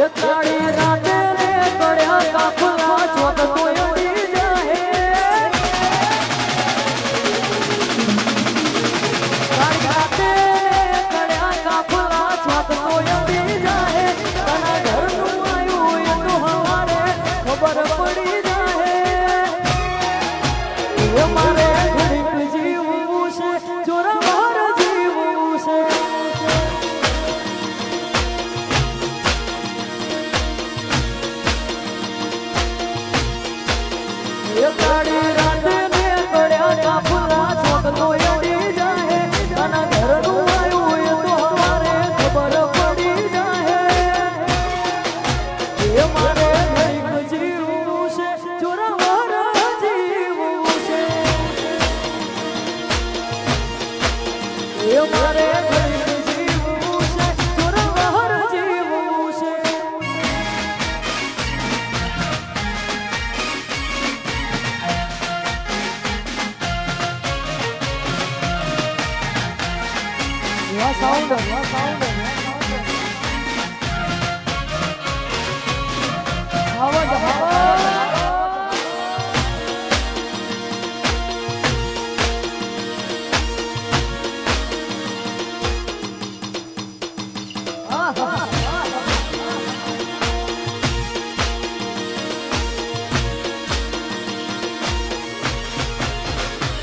યતાણે રાતે રે પડ્યા કાફલા.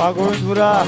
와군주라.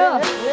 Yeah.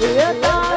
Yeah.